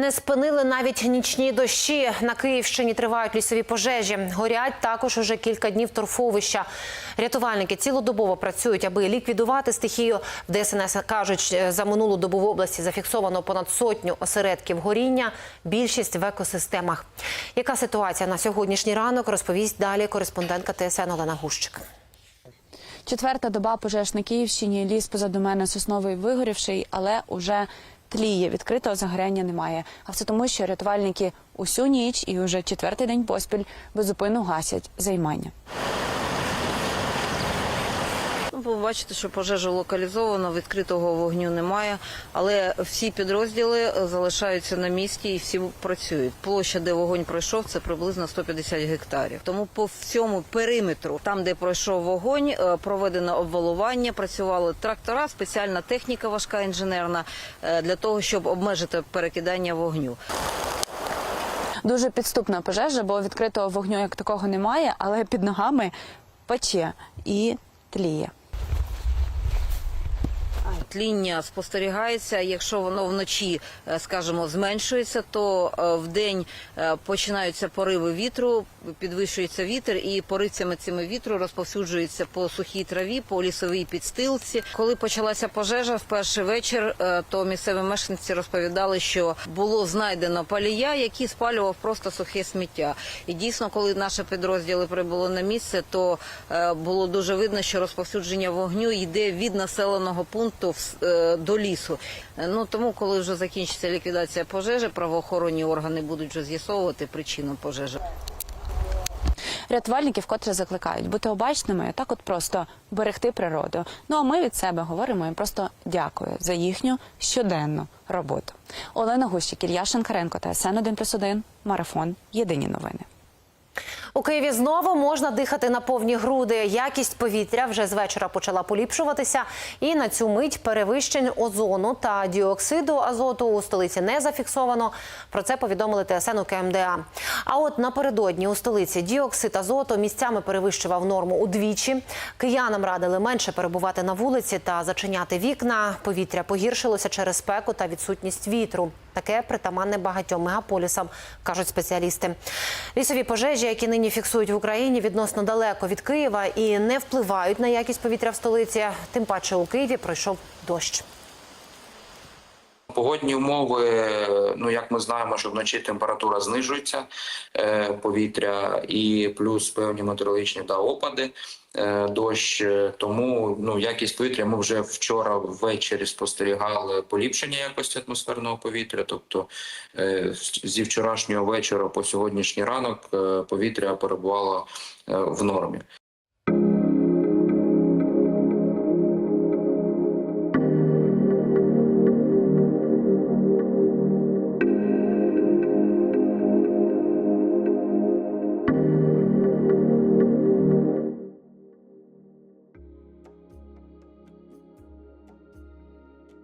Не спинили навіть нічні дощі. На Київщині тривають лісові пожежі. Горять також уже кілька днів торфовища. Рятувальники цілодобово працюють, аби ліквідувати стихію. В ДСНС кажуть, е, за минулу добу в області зафіксовано понад сотню осередків горіння. Більшість в екосистемах. Яка ситуація на сьогоднішній ранок? Розповість далі кореспондентка ТСН Олена Гущик. Четверта доба пожеж на Київщині. Ліс позаду мене сосновий вигорівший, але уже тліє. Відкритого загоряння немає. А все тому, що рятувальники усю ніч і уже четвертий день поспіль безупинно гасять займання. Ви бачите, що пожежа локалізована, відкритого вогню немає, але всі підрозділи е, залишаються на місці і всі працюють. Площа, де вогонь пройшов, це приблизно 150 гектарів. Тому по всьому периметру, там де пройшов вогонь, е, проведено обвалування, працювали трактора, спеціальна техніка важка інженерна е, для того, щоб обмежити перекидання вогню. Дуже підступна пожежа, бо відкритого вогню як такого немає, але під ногами пече і тліє. Тління спостерігається. Якщо воно вночі, е, скажімо, зменшується, то е, вдень е, починаються пориви вітру, підвищується вітер, і поривцями цими вітру розповсюджується по сухій траві, по лісовій підстилці. Коли почалася пожежа в перший вечір, то місцеві мешканці розповідали, що було знайдено палія, який спалював просто сухе сміття. І дійсно, коли наші підрозділи прибули на місце, то було дуже видно, що розповсюдження вогню йде від населеного пункту в до лісу. Е, Ну тому, коли вже закінчиться ліквідація пожежі, правоохоронні органи будуть вже з'ясовувати причину пожежі. Рятувальники вкотре закликають бути обачними, так от просто берегти природу. Ну а ми від себе говоримо їм просто дякую за їхню щоденну роботу. Олена Гущик, Ілля Шенкаренко та СН 1+,1, Марафон. Єдині новини. У Києві знову можна дихати на повні груди. Якість повітря вже з вечора почала поліпшуватися, і на цю мить перевищень озону та діоксиду азоту у столиці не зафіксовано. Про це повідомили ТСН у КМДА. А от напередодні у столиці діоксид азоту місцями перевищував норму удвічі. Киянам радили менше перебувати на вулиці та зачиняти вікна. Повітря погіршилося через спеку та відсутність вітру. Таке притаманне багатьом мегаполісам, кажуть спеціалісти. Лісові пожежі, які нині фіксують в Україні, відносно далеко від Києва і не впливають на якість повітря в столиці. Тим паче у Києві пройшов дощ. Погодні умови, ну як ми знаємо, що вночі температура знижується е, повітря, і плюс певні метеорологічні да, опади, е, дощ. Тому ну якість повітря ми вже вчора ввечері спостерігали поліпшення якості атмосферного повітря. Тобто е, зі вчорашнього вечора по сьогоднішній ранок е, повітря перебувало е, в нормі.